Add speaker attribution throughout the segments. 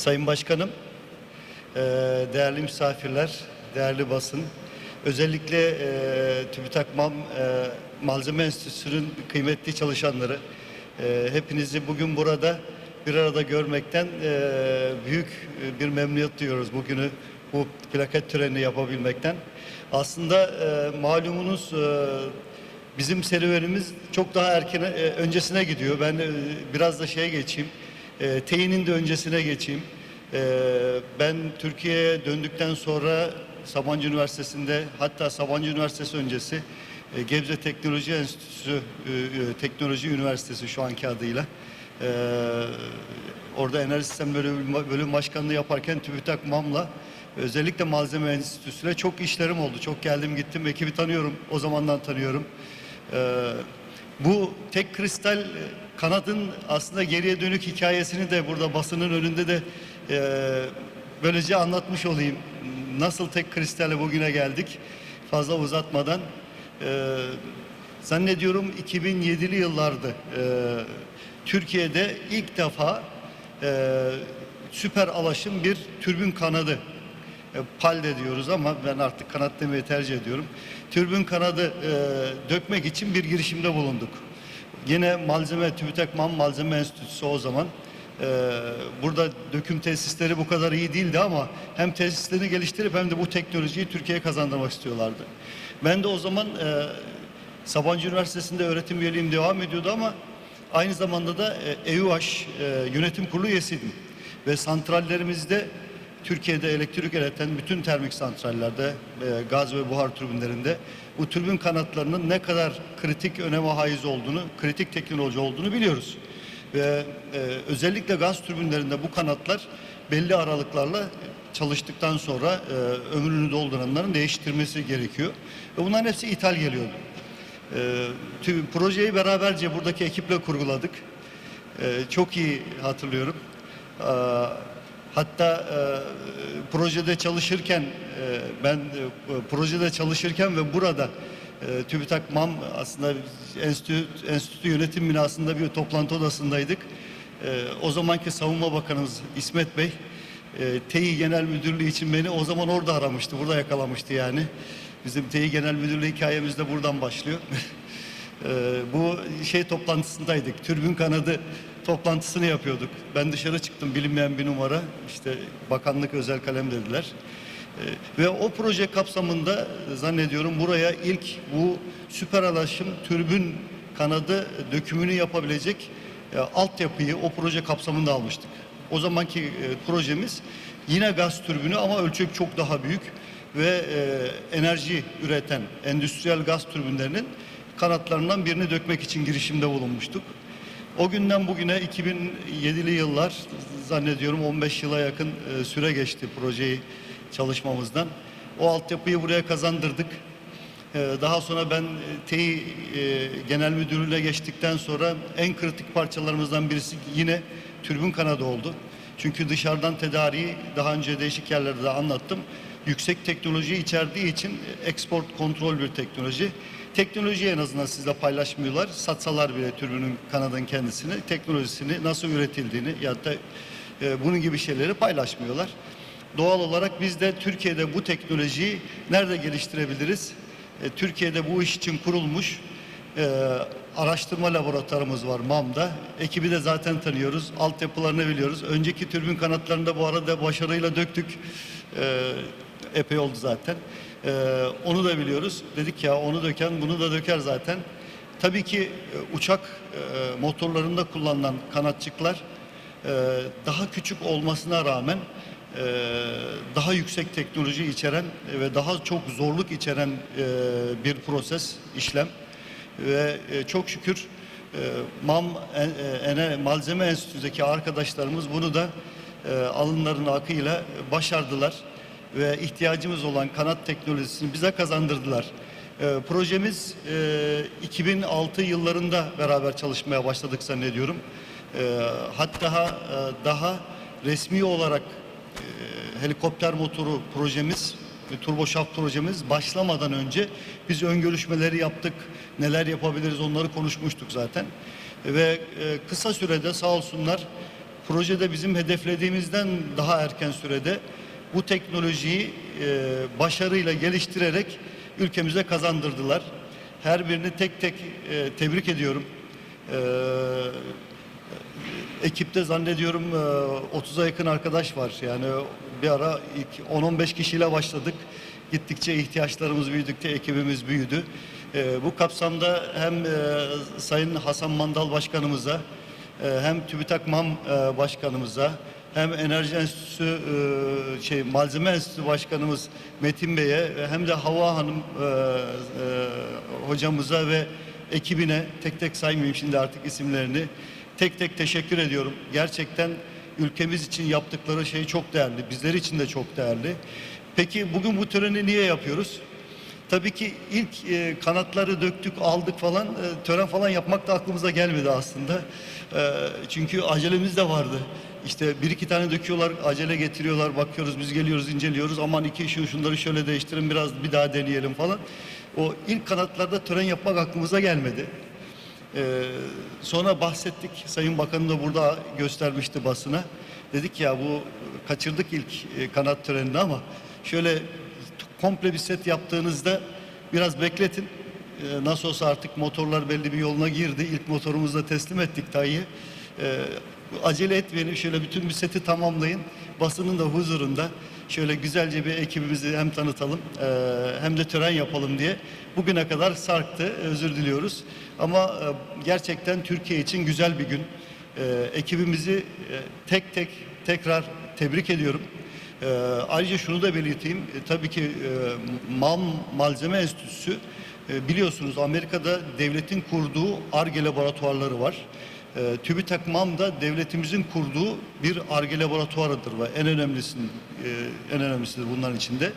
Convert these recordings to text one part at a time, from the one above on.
Speaker 1: Sayın Başkanım, eee, değerli misafirler, değerli basın, özellikle eee TÜBİTAK MAM eee, Malzeme Enstitüsü'nün kıymetli çalışanları, hepinizi bugün burada bir arada görmekten büyük bir memnuniyet duyuyoruz bugünü bu plaket töreni yapabilmekten. Aslında malumunuz Bizim serüvenimiz çok daha erken e, öncesine gidiyor. Ben e, biraz da şeye geçeyim. E, Teyinin de öncesine geçeyim. E, ben Türkiye'ye döndükten sonra Sabancı Üniversitesi'nde hatta Sabancı Üniversitesi öncesi e, Gebze Teknoloji Enstitüsü, e, e, Teknoloji Üniversitesi şu anki adıyla. E, orada Enerji Sistemleri Bölüm- Başkanlığı yaparken TÜBİTAK MAM'la özellikle Malzeme Enstitüsü'ne çok işlerim oldu. Çok geldim gittim. Ekibi tanıyorum. O zamandan tanıyorum. Ee, bu tek kristal e, kanadın aslında geriye dönük hikayesini de burada basının önünde de e, böylece anlatmış olayım. Nasıl tek kristale bugüne geldik fazla uzatmadan. E, zannediyorum 2007'li yıllardı. E, Türkiye'de ilk defa e, süper alaşım bir türbün kanadı e, palde diyoruz ama ben artık kanat demeyi tercih ediyorum. Türbün kanadı e, dökmek için bir girişimde bulunduk. Yine malzeme, TÜBİTAK MAM Malzeme Enstitüsü o zaman. e, burada döküm tesisleri bu kadar iyi değildi ama hem tesislerini geliştirip hem de bu teknolojiyi Türkiye'ye kazandırmak istiyorlardı. Ben de o zaman e, Sabancı Üniversitesi'nde öğretim üyeliğim devam ediyordu ama aynı zamanda da e, EUH e, yönetim kurulu üyesiydim. Ve santrallerimizde Türkiye'de elektrik üreten bütün termik santrallerde, e, gaz ve buhar türbinlerinde bu türbin kanatlarının ne kadar kritik öneme haiz olduğunu, kritik teknoloji olduğunu biliyoruz. Ve e, özellikle gaz türbinlerinde bu kanatlar belli aralıklarla çalıştıktan sonra e, ömrünü dolduranların değiştirmesi gerekiyor. Ve bunların hepsi ithal geliyordu. E, tü- projeyi beraberce buradaki ekiple kurguladık. Çok iyi hatırlıyorum. E, hatta e, projede çalışırken e, ben e, projede çalışırken ve burada e, TÜBİTAK MAM aslında enstitü, enstitü yönetim binasında bir toplantı odasındaydık. E, o zamanki Savunma Bakanımız İsmet Bey e, TEİ Genel Müdürlüğü için beni o zaman orada aramıştı, burada yakalamıştı yani. Bizim TEİ Genel Müdürlüğü hikayemiz de buradan başlıyor. Ee, bu şey toplantısındaydık. Türbün kanadı toplantısını yapıyorduk. Ben dışarı çıktım bilinmeyen bir numara. İşte bakanlık özel kalem dediler. Ee, ve o proje kapsamında zannediyorum buraya ilk bu süper alaşım türbün kanadı dökümünü yapabilecek e, altyapıyı o proje kapsamında almıştık. O zamanki e, projemiz yine gaz türbünü ama ölçek çok daha büyük ve e, enerji üreten endüstriyel gaz türbinlerinin kanatlarından birini dökmek için girişimde bulunmuştuk. O günden bugüne 2007'li yıllar zannediyorum 15 yıla yakın e, süre geçti projeyi çalışmamızdan. O altyapıyı buraya kazandırdık. E, Daha sonra ben e, TEİ Genel Müdürlüğü'ne geçtikten sonra en kritik parçalarımızdan birisi yine türbün kanadı oldu. Çünkü dışarıdan tedariği daha önce değişik yerlerde de anlattım. Yüksek teknoloji içerdiği için export kontrol bir teknoloji. Teknolojiyi en azından sizle paylaşmıyorlar. Satsalar bile türbünün kanadın kendisini, teknolojisini nasıl üretildiğini ya da e, bunun gibi şeyleri paylaşmıyorlar. Doğal olarak biz de Türkiye'de bu teknolojiyi nerede geliştirebiliriz? E, Türkiye'de bu iş için kurulmuş e, araştırma laboratuvarımız var MAM'da. Ekibi de zaten tanıyoruz. Altyapılarını biliyoruz. Önceki türbin kanatlarını da bu arada başarıyla döktük. E, epey oldu zaten. E, onu da biliyoruz. Dedik ya onu döken bunu da döker zaten. Tabii ki e, uçak e, motorlarında kullanılan kanatçıklar e, daha küçük olmasına rağmen e, daha yüksek teknoloji içeren ve daha çok zorluk içeren e, bir proses, işlem ve e, çok şükür e, MAM e, Ene- Malzeme Enstitüsü'ndeki arkadaşlarımız bunu da e, alınların akıyla başardılar ve ihtiyacımız olan kanat teknolojisini bize kazandırdılar. E, projemiz e, 2006 yıllarında beraber çalışmaya başladık zannediyorum. E, hatta e, daha resmi olarak e, helikopter motoru projemiz, turboşaft projemiz başlamadan önce biz ön görüşmeleri yaptık. Neler yapabiliriz onları konuşmuştuk zaten. Ve e, kısa sürede sağ olsunlar projede bizim hedeflediğimizden daha erken sürede bu teknolojiyi e, başarıyla geliştirerek ülkemize kazandırdılar. Her birini tek tek e, tebrik ediyorum. E, ekipte zannediyorum e, 30'a yakın arkadaş var. Yani bir ara ilk 10-15 kişiyle başladık. Gittikçe ihtiyaçlarımız büyüdükçe ekibimiz büyüdü. E, Bu kapsamda hem e, Sayın Hasan Mandal Başkanımıza e, hem TÜBİTAK MAM e, Başkanımıza hem Enerji Enstitüsü e, şey Malzeme Enstitüsü Başkanımız Metin Bey'e hem de Hava Hanım e, e, hocamıza ve ekibine tek tek saymayayım şimdi artık isimlerini. Tek tek teşekkür ediyorum. Gerçekten ülkemiz için yaptıkları şey çok değerli. Bizler için de çok değerli. Peki bugün bu töreni niye yapıyoruz? Tabii ki ilk e, kanatları döktük, aldık falan, e, tören falan yapmak da aklımıza gelmedi aslında. E, çünkü acelemiz de vardı. İşte bir iki tane döküyorlar, acele getiriyorlar, bakıyoruz, biz geliyoruz, inceliyoruz. Aman iki şu şunları şöyle değiştirin, biraz bir daha deneyelim falan. O ilk kanatlarda tören yapmak aklımıza gelmedi. Ee, sonra bahsettik. Sayın Bakanım da burada göstermişti basına. Dedik ya bu kaçırdık ilk e, kanat törenini ama şöyle komple bir set yaptığınızda biraz bekletin. Ee, nasıl olsa artık motorlar belli bir yoluna girdi. İlk motorumuzu da teslim ettik Tayyip'e. Ee, acele etmeyelim. Şöyle bütün bir seti tamamlayın. Basının da huzurunda şöyle güzelce bir ekibimizi hem tanıtalım e, hem de tören yapalım diye bugüne kadar sarktı. Özür diliyoruz. Ama e, gerçekten Türkiye için güzel bir gün. E, ekibimizi e, tek tek tekrar tebrik ediyorum. E, ayrıca şunu da belirteyim. E, tabii ki e, MAM Malzeme Enstitüsü e, biliyorsunuz Amerika'da devletin kurduğu ARGE laboratuvarları var. E, TÜBİTAK MAM da devletimizin kurduğu bir ARGE laboratuvarıdır ve en önemlisi e, en önemlisidir bunların içinde.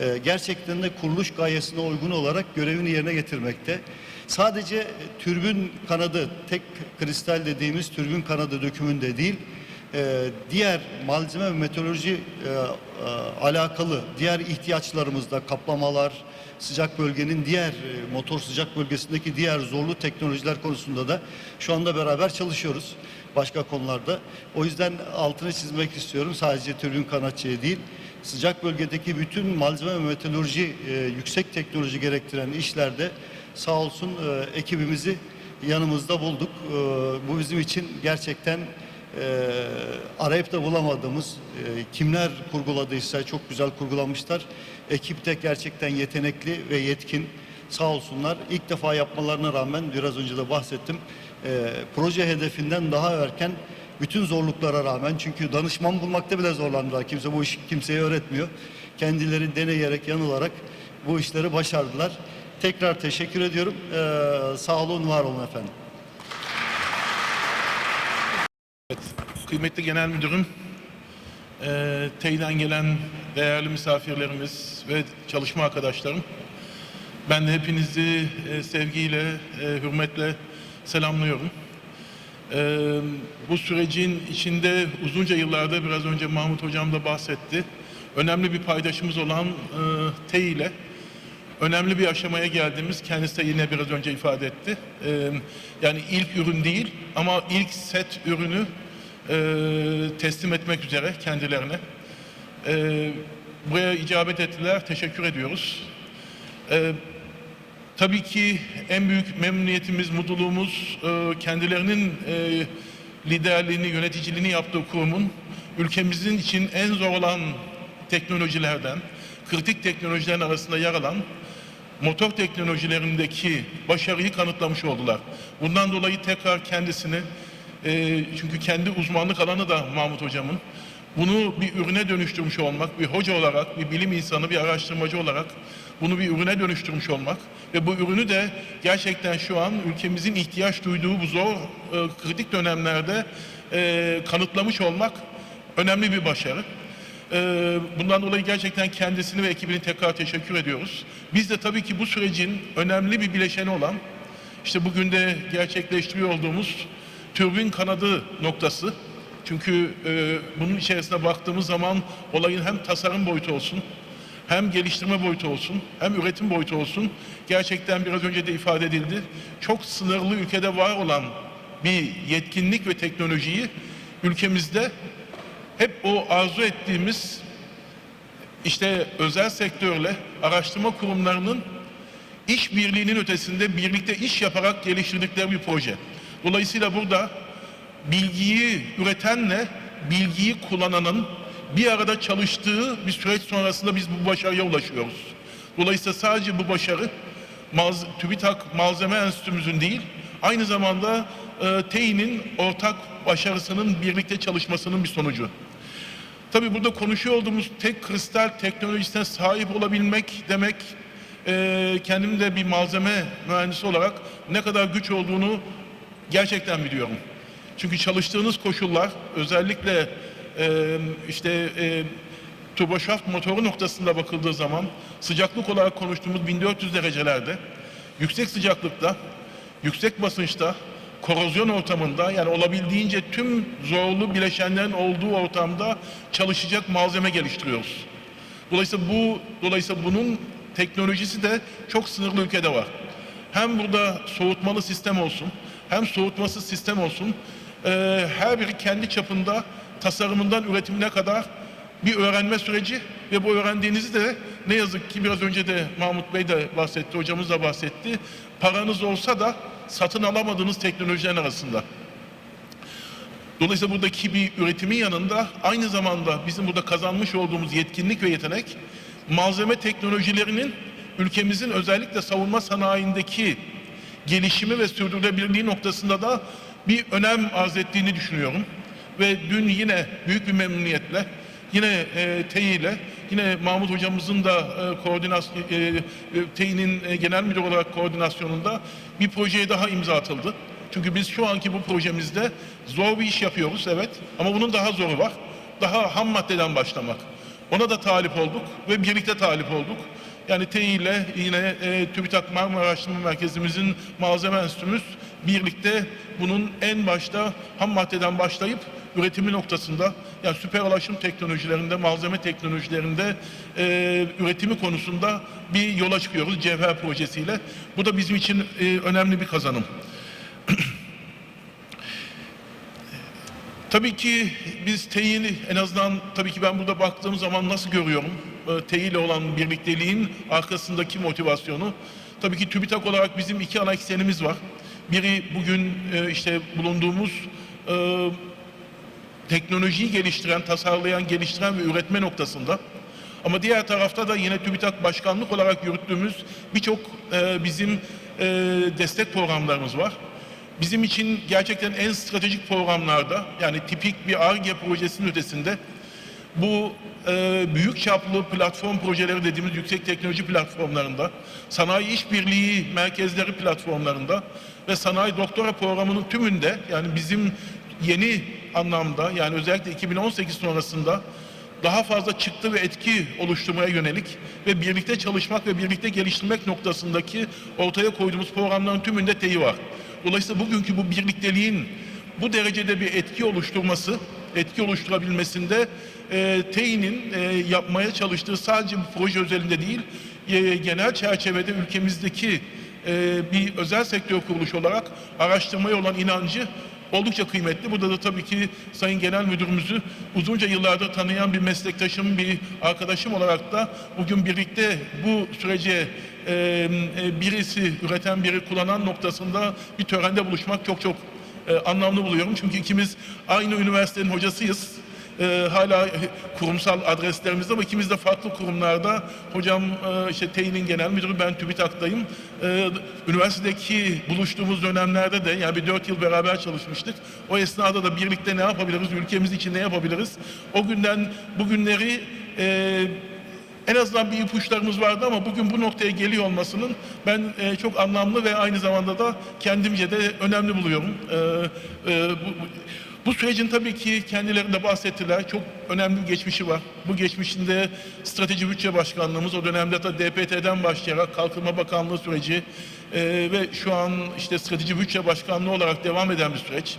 Speaker 1: E, gerçekten de kuruluş gayesine uygun olarak görevini yerine getirmekte. Sadece türbün kanadı, tek kristal dediğimiz türbün kanadı dökümünde değil, e, diğer malzeme ve meteoroloji e, e, alakalı diğer ihtiyaçlarımızda kaplamalar, sıcak bölgenin diğer e, motor sıcak bölgesindeki diğer zorlu teknolojiler konusunda da şu anda beraber çalışıyoruz başka konularda. O yüzden altını çizmek istiyorum sadece türbün kanatçıya değil sıcak bölgedeki bütün malzeme ve meteoroloji e, yüksek teknoloji gerektiren işlerde sağ olsun e, ekibimizi yanımızda bulduk. E, bu bizim için gerçekten e, arayıp da bulamadığımız e, kimler kurguladıysa çok güzel kurgulamışlar. Ekip de gerçekten yetenekli ve yetkin. Sağ olsunlar. İlk defa yapmalarına rağmen biraz önce de bahsettim. e, proje hedefinden daha erken bütün zorluklara rağmen çünkü danışman bulmakta bile zorlandılar. Kimse bu işi kimseye öğretmiyor. Kendileri deneyerek, yanılarak bu işleri başardılar. Tekrar teşekkür ediyorum. Ee, sağ olun, var olun efendim.
Speaker 2: Kıymetli Genel Müdürüm, eee TEİ'den gelen değerli misafirlerimiz ve çalışma arkadaşlarım, ben de hepinizi eee, sevgiyle, eee, hürmetle selamlıyorum. Eee, bu sürecin içinde uzunca yıllarda biraz önce Mahmut Hocam da bahsetti. Önemli bir paydaşımız olan eee TEİ ile önemli bir aşamaya geldiğimiz kendisi de yine biraz önce ifade etti. Ee, yani ilk ürün değil ama ilk set ürünü e, teslim etmek üzere kendilerine. Ee, buraya icabet ettiler. Teşekkür ediyoruz. Ee, tabii ki en büyük memnuniyetimiz, mutluluğumuz e, kendilerinin e, liderliğini, yöneticiliğini yaptığı kurumun ülkemizin için en zor olan teknolojilerden, kritik teknolojilerin arasında yer alan motor teknolojilerindeki başarıyı kanıtlamış oldular. Bundan dolayı tekrar kendisini, e, çünkü kendi uzmanlık alanı da Mahmut Hocam'ın, bunu bir ürüne dönüştürmüş olmak, bir hoca olarak, bir bilim insanı, bir araştırmacı olarak bunu bir ürüne dönüştürmüş olmak ve bu ürünü de gerçekten şu an ülkemizin ihtiyaç duyduğu bu zor, e, kritik dönemlerde e, kanıtlamış olmak önemli bir başarı. Ee, Bundan dolayı gerçekten kendisini ve ekibini tekrar teşekkür ediyoruz. Biz de tabii ki bu sürecin önemli bir bileşeni olan, işte bugün de gerçekleştiriyor olduğumuz türbin kanadı noktası. Çünkü e, bunun içerisine baktığımız zaman olayın hem tasarım boyutu olsun, hem geliştirme boyutu olsun, hem üretim boyutu olsun. Gerçekten biraz önce de ifade edildi. Çok sınırlı ülkede var olan bir yetkinlik ve teknolojiyi ülkemizde hep o arzu ettiğimiz işte özel sektörle araştırma kurumlarının işbirliğinin ötesinde birlikte iş yaparak geliştirdikleri bir proje. Dolayısıyla burada bilgiyi üretenle bilgiyi kullananın bir arada çalıştığı bir süreç sonrasında biz bu başarıya ulaşıyoruz. Dolayısıyla sadece bu başarı TÜBİTAK Malzeme Enstitümüzün değil, aynı zamanda e, TEİ'nin ortak başarısının birlikte çalışmasının bir sonucu. Tabii burada konuşuyor olduğumuz tek kristal teknolojisine sahip olabilmek demek e, kendim de bir malzeme mühendisi olarak ne kadar güç olduğunu gerçekten biliyorum. Çünkü çalıştığınız koşullar özellikle e, işte e, turboşaft motoru noktasında bakıldığı zaman sıcaklık olarak konuştuğumuz 1400 derecelerde yüksek sıcaklıkta, yüksek basınçta, korozyon ortamında yani olabildiğince tüm zorlu bileşenlerin olduğu ortamda çalışacak malzeme geliştiriyoruz. Dolayısıyla bu dolayısıyla bunun teknolojisi de çok sınırlı ülkede var. Hem burada soğutmalı sistem olsun, hem soğutmasız sistem olsun. Ee, her biri kendi çapında tasarımından üretimine kadar bir öğrenme süreci ve bu öğrendiğinizi de ne yazık ki biraz önce de Mahmut Bey de bahsetti, hocamız da bahsetti. Paranız olsa da satın alamadığınız teknolojilerin arasında. Dolayısıyla buradaki bir üretimin yanında aynı zamanda bizim burada kazanmış olduğumuz yetkinlik ve yetenek malzeme teknolojilerinin ülkemizin özellikle savunma sanayindeki gelişimi ve sürdürülebilirliği noktasında da bir önem arz ettiğini düşünüyorum. Ve dün yine büyük bir memnuniyetle yine e, TEİ ile yine Mahmut hocamızın da e, koordinasyon e, e, TEİ'nin e, genel müdür olarak koordinasyonunda bir projeye daha imza atıldı. Çünkü biz şu anki bu projemizde zor bir iş yapıyoruz evet ama bunun daha zoru var. Daha ham maddeden başlamak. Ona da talip olduk ve birlikte talip olduk. Yani TEİ ile yine e, TÜBİTAK Marmara Araştırma Merkezimizin malzeme enstitümüz birlikte bunun en başta ham maddeden başlayıp üretimi noktasında yani süper ulaşım teknolojilerinde, malzeme teknolojilerinde e, üretimi konusunda bir yola çıkıyoruz Cevher projesiyle. Bu da bizim için e, önemli bir kazanım. Tabii ki biz TEİ'ni en azından tabii ki ben burada baktığım zaman nasıl görüyorum e, TEİ ile olan birlikteliğin arkasındaki motivasyonu. Tabii ki TÜBİTAK olarak bizim iki ana eksenimiz var. Biri bugün e, işte bulunduğumuz e, teknolojiyi geliştiren, tasarlayan, geliştiren ve üretme noktasında. Ama diğer tarafta da yine TÜBİTAK başkanlık olarak yürüttüğümüz birçok e, bizim e, destek programlarımız var. Bizim için gerçekten en stratejik programlarda yani tipik bir ARGE projesinin ötesinde bu e, büyük çaplı platform projeleri dediğimiz yüksek teknoloji platformlarında, sanayi işbirliği merkezleri platformlarında ve sanayi doktora programının tümünde yani bizim yeni anlamda yani özellikle 2018 sonrasında daha fazla çıktı ve etki oluşturmaya yönelik ve birlikte çalışmak ve birlikte geliştirmek noktasındaki ortaya koyduğumuz programların tümünde TEİ var. Dolayısıyla bugünkü bu birlikteliğin bu derecede bir etki oluşturması, etki oluşturabilmesinde e, TEİ'nin e, yapmaya çalıştığı sadece bu proje özelinde değil, e, genel çerçevede ülkemizdeki e, bir özel sektör kuruluşu olarak araştırmaya olan inancı oldukça kıymetli. Burada da tabii ki Sayın Genel Müdürümüzü uzunca yıllardır tanıyan bir meslektaşım, bir arkadaşım olarak da bugün birlikte bu sürece e, e, birisi üreten, biri kullanan noktasında bir törende buluşmak çok çok e, anlamlı buluyorum. Çünkü ikimiz aynı üniversitenin hocasıyız. E, hala kurumsal adreslerimizde ama ikimiz de farklı kurumlarda. Hocam e, işte TEİ'nin genel müdürü, ben TÜBİTAK'tayım. E, üniversitedeki buluştuğumuz dönemlerde de yani bir dört yıl beraber çalışmıştık. O esnada da birlikte ne yapabiliriz, ülkemiz için ne yapabiliriz? O günden bugünleri e, en azından bir ipuçlarımız vardı ama bugün bu noktaya geliyor olmasının ben e, çok anlamlı ve aynı zamanda da kendimce de önemli buluyorum. E, e, bu, bu- bu sürecin tabii ki kendileri de bahsettiler. Çok önemli bir geçmişi var. Bu geçmişinde Strateji Bütçe Başkanlığımız o dönemde de DPT'den başlayarak Kalkınma Bakanlığı süreci e, ve şu an işte Strateji Bütçe Başkanlığı olarak devam eden bir süreç.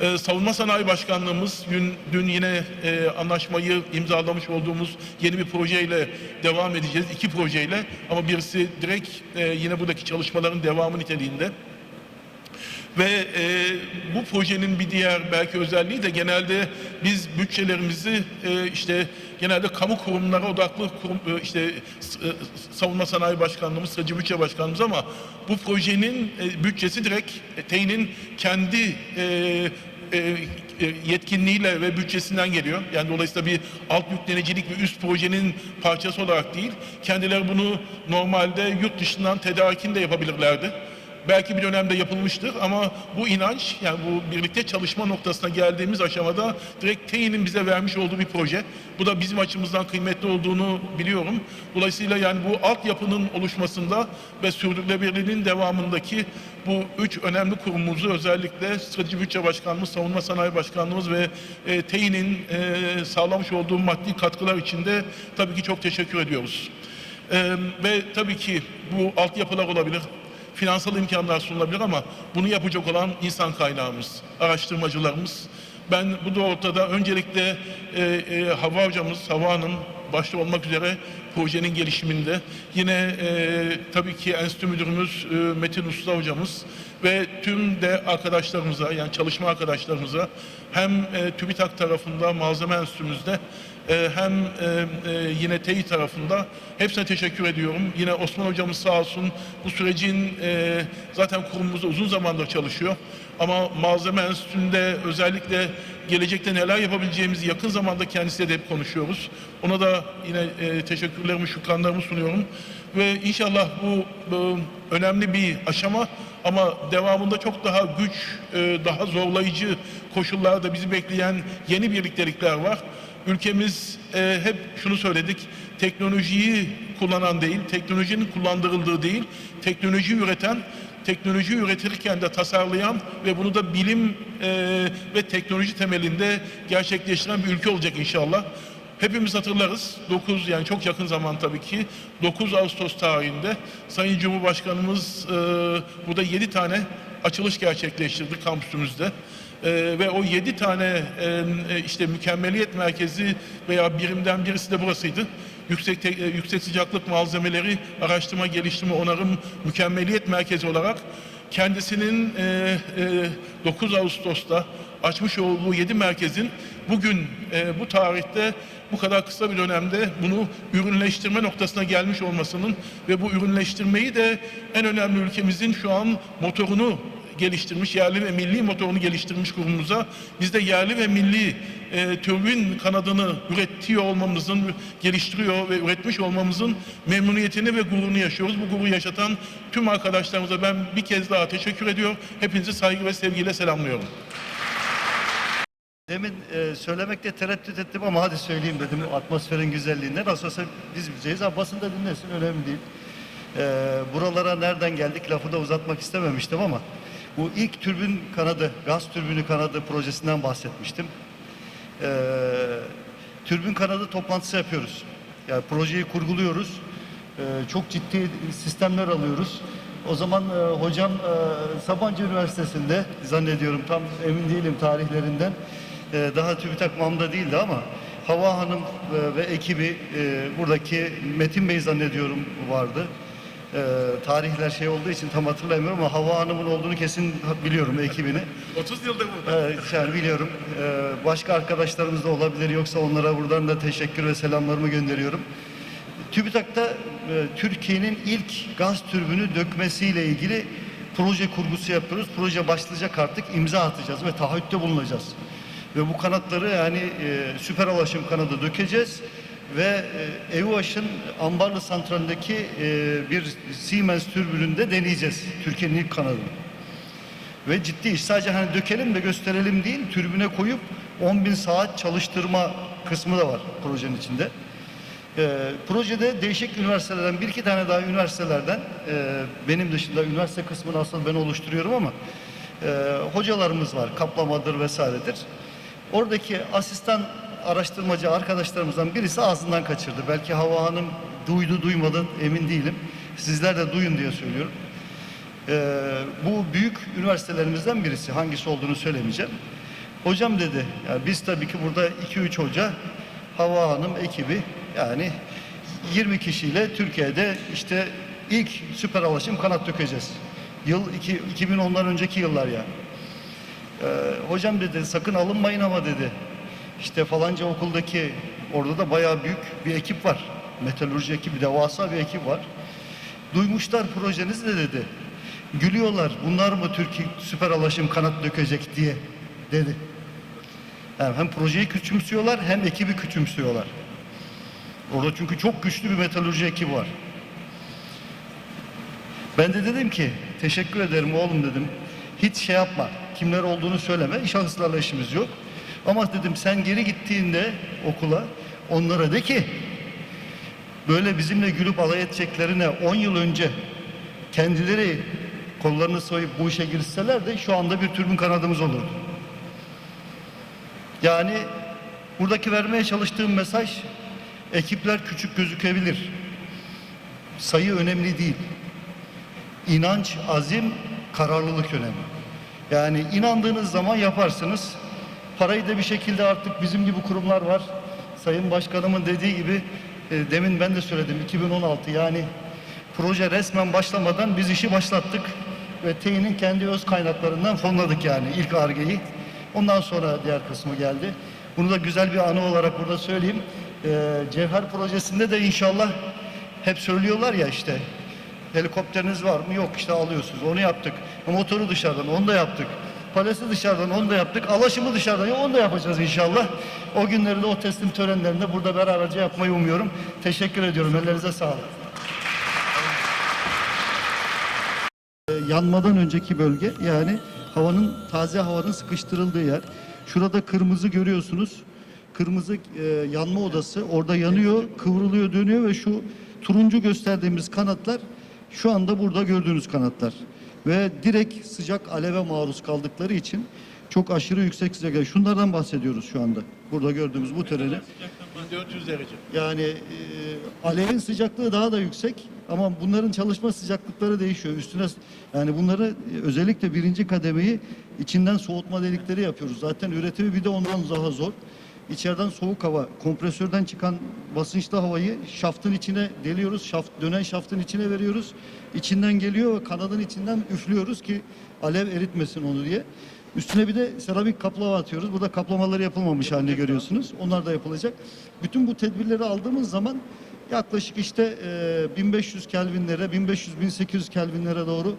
Speaker 2: Ee, Savunma Sanayi Başkanlığımız dün, dün yine e, anlaşmayı imzalamış olduğumuz yeni bir projeyle devam edeceğiz. İki projeyle ama birisi direkt e, yine buradaki çalışmaların devamı niteliğinde. Ve e, bu projenin bir diğer belki özelliği de genelde biz bütçelerimizi e, işte genelde kamu kurumlara odaklı kurum, e, işte e, Savunma Sanayi Başkanlığımız, Sırcı Bütçe Başkanlığımız ama bu projenin e, bütçesi direkt e, TEİ'nin kendi e, e, e, yetkinliğiyle ve bütçesinden geliyor. Yani dolayısıyla bir alt yüklenicilik bir üst projenin parçası olarak değil. Kendileri bunu normalde yurt dışından tedarikini de yapabilirlerdi. Belki bir dönemde yapılmıştır ama bu inanç yani bu birlikte çalışma noktasına geldiğimiz aşamada direkt TEİ'nin bize vermiş olduğu bir proje. Bu da bizim açımızdan kıymetli olduğunu biliyorum. Dolayısıyla yani bu altyapının oluşmasında ve sürdürülebilirliğinin devamındaki bu üç önemli kurumumuzu özellikle Strateji Bütçe Başkanlığımız, Savunma Sanayi Başkanlığımız ve e, TEİ'nin e, sağlamış olduğu maddi katkılar için de tabii ki çok teşekkür ediyoruz. E, ve tabii ki bu altyapılar olabilir, finansal imkanlar sunulabilir ama bunu yapacak olan insan kaynağımız, araştırmacılarımız. Ben bu doğrultuda öncelikle e, e, Hava hocamız, Hava Hanım başta olmak üzere projenin gelişiminde yine e, tabii ki enstitü müdürümüz e, Metin Usta hocamız ve tüm de arkadaşlarımıza yani çalışma arkadaşlarımıza hem e, TÜBİTAK tarafında malzeme enstitümüzde hem e, e, yine TEİ tarafında hepsine teşekkür ediyorum. Yine Osman hocamız sağ olsun bu sürecin e, zaten kurumumuzda uzun zamandır çalışıyor. Ama malzeme enstitüsünde özellikle gelecekte neler yapabileceğimizi yakın zamanda kendisiyle de hep konuşuyoruz. Ona da yine teşekkürlerimi, şükranlarımı sunuyorum. Ve inşallah bu, bu önemli bir aşama ama devamında çok daha güç, daha zorlayıcı koşullarda bizi bekleyen yeni birliktelikler var. Ülkemiz e, hep şunu söyledik, teknolojiyi kullanan değil, teknolojinin kullandırıldığı değil, teknoloji üreten, teknoloji üretirken de tasarlayan ve bunu da bilim e, ve teknoloji temelinde gerçekleştiren bir ülke olacak inşallah. Hepimiz hatırlarız 9 yani çok yakın zaman tabii ki 9 Ağustos tarihinde Sayın Cumhurbaşkanımız e, burada 7 tane açılış gerçekleştirdi kampüsümüzde. Ee, ve o yedi tane e, e, işte mükemmeliyet merkezi veya birimden birisi de burasıydı. Yüksek, te- e, yüksek sıcaklık malzemeleri araştırma, geliştirme, onarım mükemmeliyet merkezi olarak kendisinin e, e, 9 Ağustos'ta açmış olduğu yedi merkezin bugün e, bu tarihte bu kadar kısa bir dönemde bunu ürünleştirme noktasına gelmiş olmasının ve bu ürünleştirmeyi de en önemli ülkemizin şu an motorunu geliştirmiş, yerli ve milli motorunu geliştirmiş kurumumuza biz de yerli ve milli e, türbin kanadını üretiyor olmamızın, geliştiriyor ve üretmiş olmamızın memnuniyetini ve gururunu yaşıyoruz. Bu gururu yaşatan tüm arkadaşlarımıza ben bir kez daha teşekkür ediyor. Hepinizi saygı ve sevgiyle selamlıyorum.
Speaker 1: Demin e, söylemekte tereddüt ettim ama hadi söyleyeyim dedim atmosferin güzelliğinden. Olsa biz bileceğiz ama basın da dinlesin önemli değil. E, buralara nereden geldik lafı da uzatmak istememiştim ama bu ilk türbün kanadı, gaz türbünü kanadı projesinden bahsetmiştim. E, türbün kanadı toplantısı yapıyoruz. Yani projeyi kurguluyoruz. E, çok ciddi sistemler alıyoruz. O zaman e, hocam e, Sabancı Üniversitesi'nde zannediyorum tam emin değilim tarihlerinden. E, daha TÜBİTAK MAM'da değildi ama Hava Hanım e, ve ekibi e, buradaki Metin Bey zannediyorum vardı. E, tarihler şey olduğu için tam hatırlamıyorum ama Hava Hanım'ın olduğunu kesin biliyorum ekibini.
Speaker 2: 30 yıldır burada.
Speaker 1: Evet, yani biliyorum. Ee, başka arkadaşlarımız da olabilir yoksa onlara buradan da teşekkür ve selamlarımı gönderiyorum. TÜBİTAK'ta e, Türkiye'nin ilk gaz türbünü dökmesiyle ilgili proje kurgusu yapıyoruz. Proje başlayacak artık imza atacağız ve taahhütte bulunacağız. Ve bu kanatları yani e, süper alaşım kanadı dökeceğiz ve e, EUAŞ'ın Ambarlı Santrali'ndeki e, bir Siemens türbününde deneyeceğiz Türkiye'nin ilk kanadını. Ve ciddi iş. Sadece hani dökelim de gösterelim değil, türbüne koyup 10 bin saat çalıştırma kısmı da var projenin içinde. Ee, projede değişik üniversitelerden, bir iki tane daha üniversitelerden, e, benim dışında üniversite kısmını aslında ben oluşturuyorum ama e, hocalarımız var, kaplamadır vesairedir. Oradaki asistan araştırmacı arkadaşlarımızdan birisi ağzından kaçırdı. Belki Hava Hanım duydu duymadı emin değilim. Sizler de duyun diye söylüyorum. Ee, bu büyük üniversitelerimizden birisi. Hangisi olduğunu söylemeyeceğim. Hocam dedi, yani biz tabii ki burada 2-3 hoca, Hava Hanım ekibi yani 20 kişiyle Türkiye'de işte ilk süper alaşım kanat dökeceğiz. Yıl iki- 2010'dan önceki yıllar yani. Ee, hocam dedi sakın alınmayın ama dedi. İşte falanca okuldaki orada da bayağı büyük bir ekip var. Metalurji ekibi, devasa bir ekip var. Duymuşlar projenizi de dedi. Gülüyorlar. Bunlar mı Türkiye süper alaşım kanat dökecek diye dedi. Yani hem projeyi küçümsüyorlar hem ekibi küçümsüyorlar. Orada çünkü çok güçlü bir metalurji ekibi var. Ben de dedim ki teşekkür ederim oğlum dedim. Hiç şey yapma. Kimler olduğunu söyleme. Şahıslarla işimiz yok. Ama dedim sen geri gittiğinde okula onlara de ki böyle bizimle gülüp alay edeceklerine 10 yıl önce kendileri kollarını soyup bu işe girişseler de şu anda bir türbün kanadımız olurdu. Yani buradaki vermeye çalıştığım mesaj ekipler küçük gözükebilir. Sayı önemli değil. İnanç, azim, kararlılık önemli. Yani inandığınız zaman yaparsınız. Parayı da bir şekilde artık bizim gibi kurumlar var. Sayın Başkanımın dediği gibi e, demin ben de söyledim 2016 yani proje resmen başlamadan biz işi başlattık ve TEİ'nin kendi öz kaynaklarından fonladık yani ilk argeyi. Ondan sonra diğer kısmı geldi. Bunu da güzel bir anı olarak burada söyleyeyim. E, Cevher projesinde de inşallah hep söylüyorlar ya işte Helikopteriniz var mı? Yok işte alıyorsunuz. Onu yaptık. Motoru dışarıdan onu da yaptık. Palesi dışarıdan onu da yaptık. Alaşımı dışarıdan ya onu da yapacağız inşallah. O günleri de o teslim törenlerinde burada beraberce yapmayı umuyorum. Teşekkür ediyorum. Ellerinize sağlık. Ee, Yanmadan önceki bölge yani havanın taze havanın sıkıştırıldığı yer. Şurada kırmızı görüyorsunuz. Kırmızı e, yanma odası orada yanıyor, kıvrılıyor, dönüyor ve şu turuncu gösterdiğimiz kanatlar şu anda burada gördüğünüz kanatlar. Ve direkt sıcak aleve maruz kaldıkları için çok aşırı yüksek sıcak. Şunlardan bahsediyoruz şu anda. Burada gördüğümüz bu töreni.
Speaker 2: 1400 derece.
Speaker 1: Yani e, alevin sıcaklığı daha da yüksek ama bunların çalışma sıcaklıkları değişiyor. Üstüne yani bunları e, özellikle birinci kademeyi içinden soğutma delikleri yapıyoruz. Zaten üretimi bir de ondan daha zor. İçeriden soğuk hava, kompresörden çıkan basınçlı havayı şaftın içine deliyoruz. Şaft, dönen şaftın içine veriyoruz. İçinden geliyor ve kanadın içinden üflüyoruz ki alev eritmesin onu diye. Üstüne bir de seramik kaplama atıyoruz. Burada kaplamaları yapılmamış halini görüyorsunuz. Onlar da yapılacak. Bütün bu tedbirleri aldığımız zaman yaklaşık işte e, 1500 Kelvinlere, 1500-1800 Kelvinlere doğru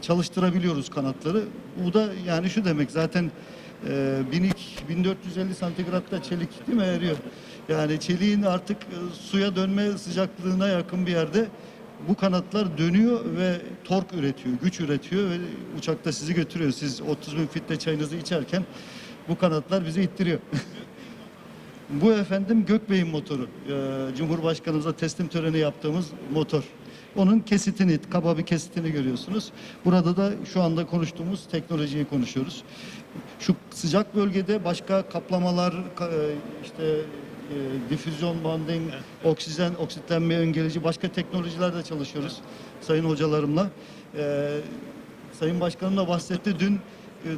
Speaker 1: çalıştırabiliyoruz kanatları. Bu da yani şu demek zaten e, 1200 1450 santigratta çelik değil mi eriyor? Yani çeliğin artık e, suya dönme sıcaklığına yakın bir yerde bu kanatlar dönüyor ve tork üretiyor, güç üretiyor ve uçakta sizi götürüyor. Siz 30 bin fitte çayınızı içerken bu kanatlar bizi ittiriyor. bu efendim Gökbey'in motoru. Ee, Cumhurbaşkanımıza teslim töreni yaptığımız motor. Onun kesitini, kaba bir kesitini görüyorsunuz. Burada da şu anda konuştuğumuz teknolojiyi konuşuyoruz. Şu sıcak bölgede başka kaplamalar, ka- e, işte e, difüzyon banding, oksijen, oksitlenme engelleci başka teknolojilerle çalışıyoruz sayın hocalarımla. Ee, sayın Başkanım da bahsetti. Dün e,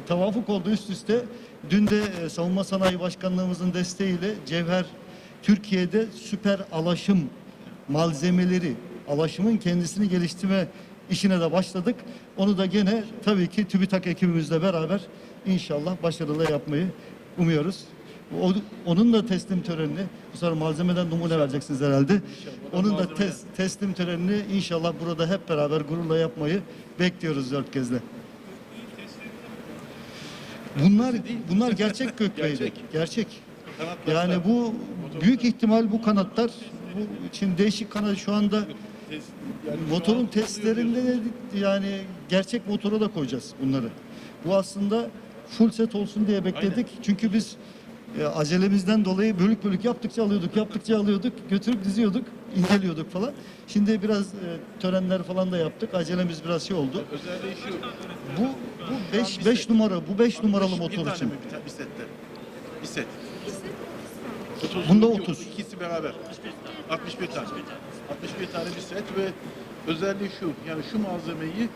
Speaker 1: tavafuk oldu üst üste. Dün de e, Savunma Sanayi Başkanlığımızın desteğiyle Cevher Türkiye'de süper alaşım malzemeleri, alaşımın kendisini geliştirme işine de başladık. Onu da gene tabii ki TÜBİTAK ekibimizle beraber inşallah başarılı yapmayı umuyoruz. O, onun da teslim törenini, bu sefer malzemeden numune vereceksiniz herhalde. Onun da tes- teslim törenini inşallah burada hep beraber gururla yapmayı bekliyoruz dört gözle. Bunlar bunlar gerçek gökbeyli.
Speaker 2: Gerçek.
Speaker 1: Gerçek. Yani bu büyük ihtimal bu kanatlar bu için değişik kanat şu anda
Speaker 2: Test- yani
Speaker 1: motorun testlerinde de yani gerçek motora da koyacağız bunları. Bu aslında full set olsun diye bekledik. Çünkü biz e, acelemizden dolayı bölük bölük yaptıkça alıyorduk, yaptıkça alıyorduk, götürüp diziyorduk, inceliyorduk falan. Şimdi biraz e, törenler falan da yaptık. Acelemiz biraz şey oldu.
Speaker 2: Özelliği şu.
Speaker 1: Bu bu 5 5 numara, bu 5 numaralı
Speaker 2: Bir
Speaker 1: motor
Speaker 2: tane
Speaker 1: için.
Speaker 2: mi bir, bir sette? Bir set. 30,
Speaker 1: Bunda
Speaker 2: yok,
Speaker 1: 30.
Speaker 2: İkisi beraber. 61 tane. 61 tane bir set ve özelliği şu. Yani şu malzemeyi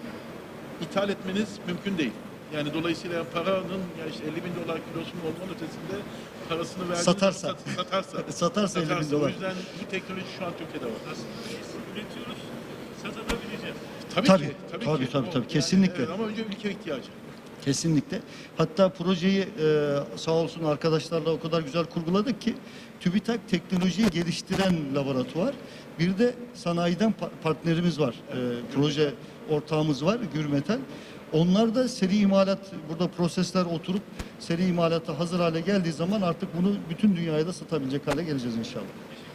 Speaker 2: ithal etmeniz mümkün değil. Yani dolayısıyla paranın yani işte 50 bin dolar kilosunun olmanın ötesinde parasını verdiğiniz
Speaker 1: Satarsa.
Speaker 2: sat- satarsa.
Speaker 1: Satarsa 50 bin dolar.
Speaker 2: O yüzden bu teknoloji şu an Türkiye'de var.
Speaker 3: üretiyoruz, satabileceğiz.
Speaker 2: Tabii,
Speaker 1: Tabii,
Speaker 2: ki.
Speaker 1: tabii,
Speaker 2: ki.
Speaker 1: tabii,
Speaker 2: O,
Speaker 1: tabii, kesinlikle.
Speaker 2: evet, ama önce ülke ihtiyacı.
Speaker 1: Kesinlikle. Hatta projeyi e, sağ olsun arkadaşlarla o kadar güzel kurguladık ki TÜBİTAK teknolojiyi geliştiren laboratuvar. Bir de sanayiden pa- partnerimiz var. E, proje ortağımız var Gürmetal. Onlar da seri imalat, burada prosesler oturup seri imalata hazır hale geldiği zaman artık bunu bütün dünyaya da satabilecek hale geleceğiz inşallah.